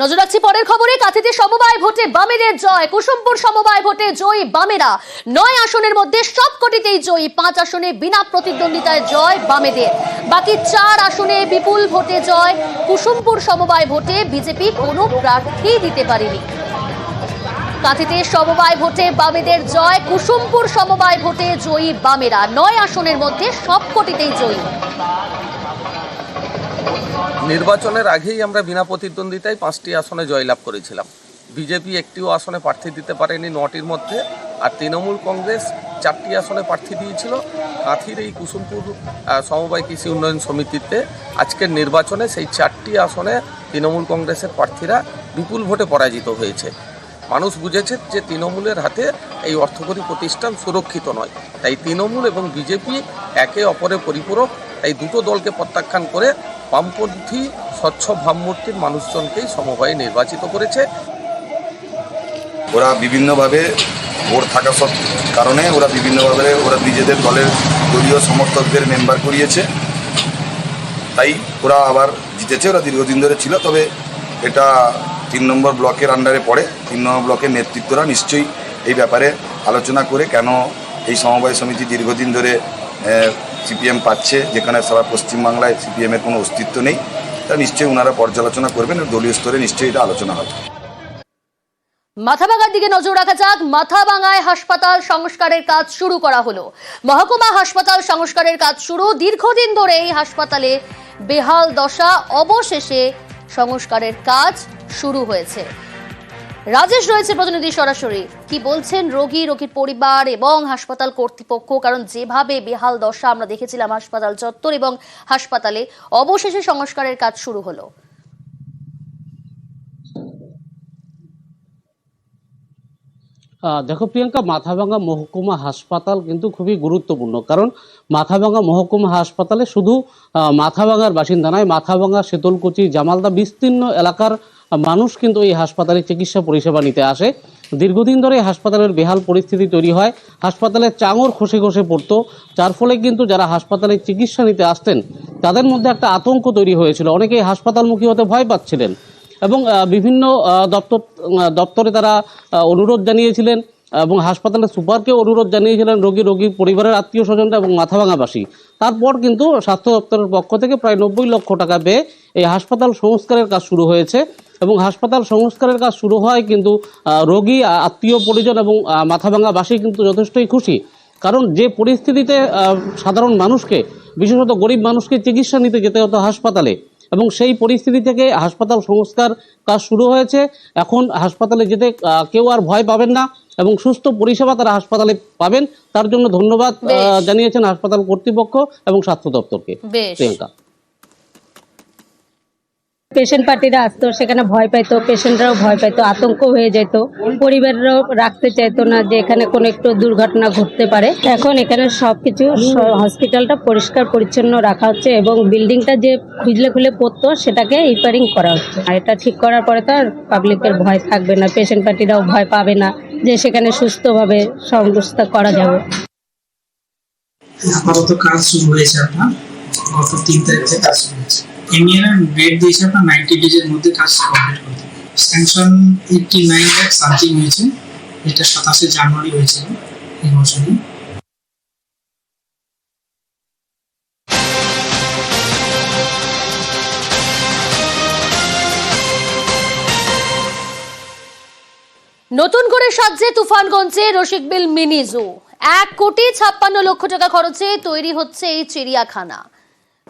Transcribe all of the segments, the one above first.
নজর রাখছি পরের খবরে, কাঁথিতে সমবায় ভোটে বামেদের জয়, কুসুমপুর সমবায় ভোটে জয়ী বামেরা। নয় আসনের মধ্যে সবকটিতেই জয়ী, পাঁচ আসনে বিনা প্রতিদ্বন্দ্বিতায় জয় বামেদের। বাকি চার আসনে বিপুল ভোটে জয়, কুসুমপুর সমবায় ভোটে বিজেপি কোনো প্রার্থী দিতে পারেনি। কাঁথিতে সমবায় ভোটে বামেদের জয়, কুসুমপুর সমবায় ভোটে জয়ী বামেরা। নয় আসনের মধ্যে সবকটিতেই জয়ী। নির্বাচনের আগেই আমরা বিনা প্রতিদ্বন্দ্বিতায় পাঁচটি আসনে জয়লাভ করেছিলাম। বিজেপি একটিও আসনে প্রার্থী দিতে পারেনি নটির মধ্যে, আর তৃণমূল কংগ্রেস চারটি আসনে প্রার্থী দিয়েছিল। কাঁথির এই কুসুমপুর সমবায় কৃষি উন্নয়ন সমিতিতে আজকের নির্বাচনে সেই চারটি আসনে তৃণমূল কংগ্রেসের প্রার্থীরা বিপুল ভোটে পরাজিত হয়েছে। মানুষ বুঝেছে যে তৃণমূলের হাতে এই অর্থকরী প্রতিষ্ঠান সুরক্ষিত নয়। তাই তৃণমূল এবং বিজেপি একে অপরের পরিপূরক, তাই দুটো দলকে প্রত্যাখ্যান করে বামপন্থী স্বচ্ছ ভাবমূর্তির মানুষজনকেই সমবায়ে নির্বাচিত করেছে। ওরা বিভিন্নভাবে ভোট থাকা সব কারণে ওরা বিভিন্নভাবে ওরা নিজেদের দলের দলীয় সমর্থকদের মেম্বার করিয়েছে। তাই ওরা আবার জিতেছে, ওরা দীর্ঘদিন ধরে ছিল, তবে এটা তিন নম্বর ব্লকের আন্ডারে পড়ে। তিন নম্বর ব্লকের নেতৃত্বরা নিশ্চয়ই এই ব্যাপারে আলোচনা করে কেন এই সমবায় সমিতি দীর্ঘদিন ধরে সিপিএম পাচ্ছে, যেখানে সারা পশ্চিমবাংলায় সিপিএমের কোনো অস্তিত্ব নেই। তা নিশ্চয়ই ওনারা পর্যালোচনা করবেন দলীয় স্তরে নিশ্চয়ই এটা আলোচনা হবে। মাথাভাঙার দিকে নজর রাখা যাক, মাথাভাঙায় হাসপাতাল সংস্কারের কাজ শুরু করা হলো। মহকুমা হাসপাতাল সংস্কারের কাজ শুরু, দীর্ঘদিন ধরে এই হাসপাতালে বেহাল দশা, অবশেষে সংস্কারের কাজ শুরু হয়েছে। রাজেশ রয়েছে প্রতিনিধি সরাসরি। কি বলছেন রোগী, রোগীর পরিবার এবং হাসপাতাল কর্তৃপক্ষ? কারণ যেভাবে বেহাল দশা আমরা দেখেছিলাম হাসপাতাল চত্বর এবং হাসপাতালে, অবশেষে সংস্কারের কাজ শুরু হলো। দেখো প্রিয়াঙ্কা, মাথাভাঙ্গা মহকুমা হাসপাতাল কিন্তু খুবই গুরুত্বপূর্ণ। কারণ মাথাভাঙ্গা মহকুমা হাসপাতালে শুধু মাথাভাঙ্গার বাসিন্দা নয়, মাথাভাঙ্গা শীতলকুচি জামালদা বিস্তীর্ণ এলাকার মানুষ কিন্তু এই হাসপাতালে চিকিৎসা পরিষেবা নিতে আসে। দীর্ঘদিন ধরে হাসপাতালের বেহাল পরিস্থিতি তৈরি হয়। হাসপাতালে চাঙর খসে খসে পড়তো। যার ফলে কিন্তু যারা হাসপাতালে চিকিৎসা নিতে আসতেন, তাদের মধ্যে একটা আতঙ্ক তৈরি হয়েছিল। অনেকেই হাসপাতালমুখী হতে ভয় পাচ্ছিলেন এবং বিভিন্ন দপ্তর দপ্তরে তারা অনুরোধ জানিয়েছিলেন এবং হাসপাতালের সুপারকে অনুরোধ জানিয়েছিলেন রোগী রোগীর পরিবারের আত্মীয় স্বজনরা এবং মাথাভাঙাবাসী। তারপর কিন্তু স্বাস্থ্য দপ্তরের পক্ষ থেকে প্রায় নব্বই লক্ষ টাকা পেয়ে এই হাসপাতাল সংস্কারের কাজ শুরু হয়েছে। এবং হাসপাতাল সংস্কারের কাজ শুরু হয় কিন্তু রোগী আত্মীয় পরিজন এবং আহ, মাথাভাঙাবাসী কিন্তু যথেষ্টই খুশি। কারণ যে পরিস্থিতিতে সাধারণ মানুষকে বিশেষত গরিব মানুষকে চিকিৎসা নিতে যেতে হতো হাসপাতালে এবং সেই পরিস্থিতি থেকে হাসপাতাল সংস্কার কাজ শুরু হয়েছে। এখন হাসপাতালে যেতে কেউ আর ভয় পাবেন না এবং সুস্থ পরিষেবা তারা হাসপাতালে পাবেন। তার জন্য ধন্যবাদ জানিয়েছেন হাসপাতাল কর্তৃপক্ষ এবং স্বাস্থ্য দপ্তরকে। প্রিয়াঙ্কা। পেশেন্ট পার্টিরা আসতো, সেখানে ভয় পাইতো, পেশেন্টরাও ভয় পাইতো, আতঙ্ক হয়ে যেত। পরিবাররাও রাখতে চাইতো না যে এখানে কোনো একটু দুর্ঘটনা ঘটতে পারে। এখন এখানে সবকিছু হসপিটালটা পরিষ্কার পরিচ্ছন্ন রাখা হচ্ছে এবং বিল্ডিংটা যে খুঁজলে খুলে পড়তো, সেটাকে রিপেয়ারিং করা হচ্ছে। আর এটা ঠিক করার পরে তো আর পাবলিকের ভয় থাকবে না, পেশেন্ট পার্টিরাও ভয় পাবে না যে সেখানে সুস্থভাবে সংস্থা করা যাবে। আপাতত কাজ শুরু হয়েছে আপনার। গত তিন তারিখ কাজ শুরু হয়েছে। এমইএর ডেট দিয়েছে আপনার নাইনটি ডেজের মধ্যে কাজ কমপ্লিট করতে sanction eighty nine lakh something হয়েছে এটা সাতাশে জানুয়ারি হয়েছিল এই বছরই। নতুন করে সাজছে তুফানগঞ্জে রসিকবিল মিনি জু। এক কোটি ছাপ্পান্ন লক্ষ টাকা খরচে তৈরি হচ্ছে এই চিড়িয়াখানা।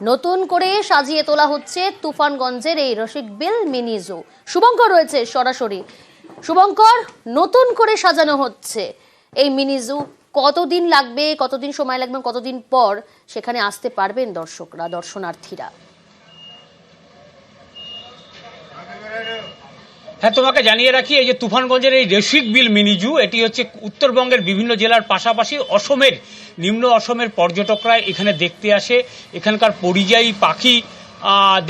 নতুন করে সাজিয়ে তোলা হচ্ছে তুফানগঞ্জের এই রসিকবিল মিনি জু। শুভঙ্কর রয়েছে সরাসরি। শুভঙ্কর, নতুন করে সাজানো হচ্ছে এই মিনি জু। কতদিন লাগবে, কতদিন সময় লাগবে, কতদিন পর সেখানে আসতে পারবেন দর্শকরা, দর্শনার্থীরা? হ্যাঁ তোমাকে জানিয়ে রাখি, এই যে তুফানগঞ্জের এই রেশিক বিল মিনিজু এটি হচ্ছে উত্তরবঙ্গের বিভিন্ন জেলার পাশাপাশি অসমের নিম্ন অসমের পর্যটকরা এখানে দেখতে আসে। এখানকার পরিযায়ী পাখি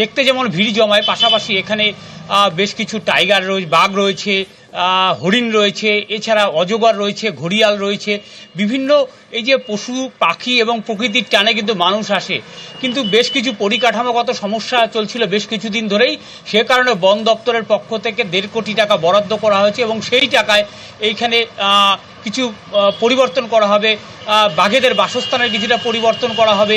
দেখতে যেমন ভিড় জমায়, পাশাপাশি এখানে বেশ কিছু টাইগার রয়েছে, বাঘ রয়েছে হরিণ রয়েছে, এছাড়া অজগর রয়েছে, ঘড়িয়াল রয়েছে। বিভিন্ন এই যে পশু, পাখি এবং প্রকৃতির টানে কিন্তু মানুষ আসে। কিন্তু বেশ কিছু পরিকাঠামোগত সমস্যা চলছিল বেশ কিছুদিন ধরেই। সে কারণে বন দপ্তরের পক্ষ থেকে দেড় কোটি টাকা বরাদ্দ করা হয়েছে এবং সেই টাকায় এইখানে কিছু পরিবর্তন করা হবে। বাঘেদের বাসস্থানের কিছুটা পরিবর্তন করা হবে।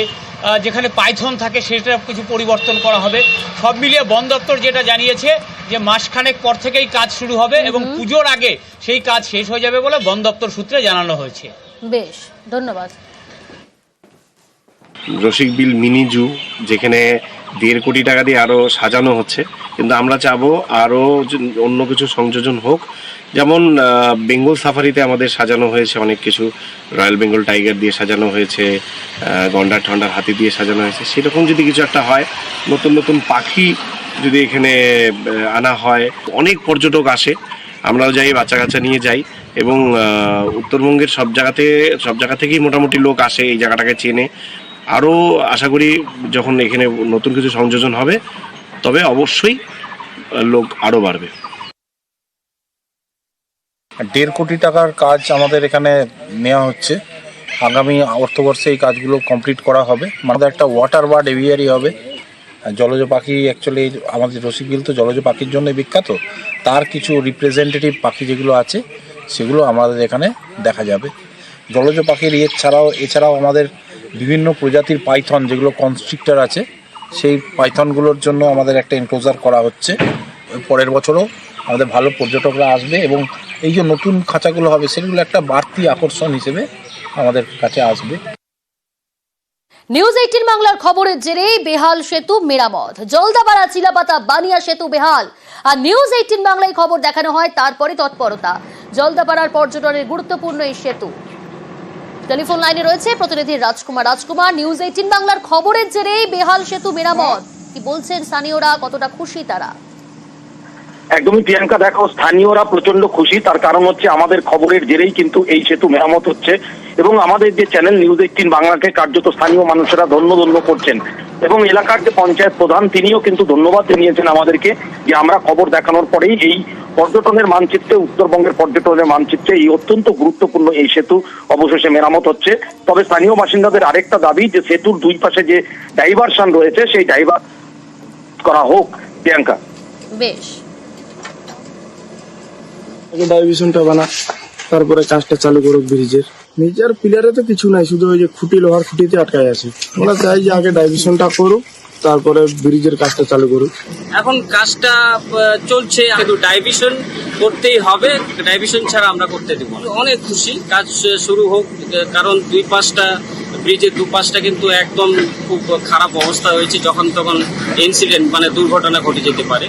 যেখানে পাইথন থাকে সেটা কিছু পরিবর্তন করা হবে। সব মিলিয়ে বন দপ্তর যেটা জানিয়েছে যে মাসখানেক পর থেকেই কাজ শুরু হবে এবং পুজোর আগে সেই কাজ শেষ হয়ে যাবে বলে বন দপ্তর সূত্রে জানানো হয়েছে। বেশ ধন্যবাদ। রসিক বিল মিনি জু যেখানে দেড় কোটি টাকা দিয়ে আরও সাজানো হচ্ছে। কিন্তু আমরা চাবো আরও অন্য কিছু সংযোজন হোক। যেমন বেঙ্গল সাফারিতে আমাদের সাজানো হয়েছে অনেক কিছু। রয়্যাল বেঙ্গল টাইগার দিয়ে সাজানো হয়েছে গন্ডার ঠন্ডার হাতি দিয়ে সাজানো হয়েছে। সেরকম যদি কিছু একটা হয়, নতুন নতুন পাখি যদি এখানে আনা হয়, অনেক পর্যটক আসে। আমরাও যাই, বাচ্চা কাচ্চা নিয়ে যাই এবং উত্তরবঙ্গের সব জায়গাতে, সব জায়গা থেকেই মোটামুটি লোক আসে এই জায়গাটাকে চেনে। আরও আশা করি যখন এখানে নতুন কিছু সংযোজন হবে, তবে অবশ্যই লোক আরও বাড়বে। দেড় কোটি টাকার কাজ আমাদের এখানে নেওয়া হচ্ছে। আগামী অর্থবর্ষে এই কাজগুলো কমপ্লিট করা হবে। আমাদের একটা ওয়াটার বার্ড এভিয়ারি হবে। জলজ পাখি অ্যাকচুয়ালি আমাদের রসিকবিল তো জলজ পাখির জন্য বিখ্যাত। তার কিছু রিপ্রেজেন্টেটিভ পাখি যেগুলো আছে, সেগুলো আমাদের এখানে দেখা যাবে। জলজ পাখির ইয়ে ছাড়াও, এছাড়াও আমাদের বিভিন্ন প্রজাতির পাইথন যেগুলো কনস্ট্রিক্টর আছে, সেই পাইথনগুলোর জন্য আমাদের একটা এনক্লোজার করা হচ্ছে। পরের বছরও আমাদের ভালো পর্যটকরা আসবে এবং এই যে নতুন খাঁচাগুলো হবে, সেগুলো একটা বাড়তি আকর্ষণ হিসেবে আমাদের কাছে আসবে। নিউজ এইটিন বাংলার খবরের জেরে বেহাল সেতু মেরামত। জলদাপাড়া, চিলাপাতা, বানিয়া সেতু বেহাল। আর নিউজ এইটিন বাংলায় খবর দেখানো হয় তারপরে তৎপরতা। জলদাপাড়ার পর্যটনের গুরুত্বপূর্ণ এই সেতু। টেলিফোন লাইনে রয়েছে প্রতিনিধি রাজকুমার। রাজকুমার, নিউজ এইটিন বাংলার খবরের জেরেই বেহাল সেতু মেরামত। কি বলছেন স্থানীয়রা? কতটা খুশি তারা? একদমই প্রিয়াঙ্কা, দেখো, স্থানীয়রা প্রচণ্ড খুশি। তার কারণ হচ্ছে আমাদের খবরের জেরেই কিন্তু এই সেতু মেরামত হচ্ছে। এবং আমাদের যে চ্যানেল নিউজ এইটিন বাংলাকে কার্যত স্থানীয় মানুষেরা ধন্য ধন্য করছেন। এবং এলাকার যে পঞ্চায়েত প্রধান, তিনিও কিন্তু ধন্যবাদ জানিয়েছেন আমাদেরকে যে আমরা খবর দেখানোর পরেই এই পর্যটনের মানচিত্রে, উত্তরবঙ্গের পর্যটনের মানচিত্রে এই অত্যন্ত গুরুত্বপূর্ণ এই সেতু অবশেষে মেরামত হচ্ছে। তবে স্থানীয় বাসিন্দাদের আরেকটা দাবি যে সেতুর দুই পাশে যে ডাইভারশন রয়েছে, সেই ডাইভার করা হোক। প্রিয়াঙ্কা। বেশ। আগে ডাইভিশনটা বানা, তারপরে কাজটা চালু করুক ব্রিজের। নিজের পিলারে তো কিছু নাই, শুধু ওই যে খুঁটি, লোহার খুঁটিতে আটকায় আছে। আমরা চাই যে আগে ডাইভিশনটা করুক, তারপরে ব্রিজের কাজটা চালু করুক। এখন কাজটা চলছে, কিন্তু ডাইভিশন করতেই হবে, ডাইভিশন ছাড়া আমরা করতে দেব। অনেক খুশি, কাজ শুরু হোক, কারণ দুই পাশটা ব্রিজের দু পাশটা কিন্তু একদম খুব খারাপ অবস্থা হয়েছে, যখন তখন ইনসিডেন্ট মানে দুর্ঘটনা ঘটে যেতে পারে।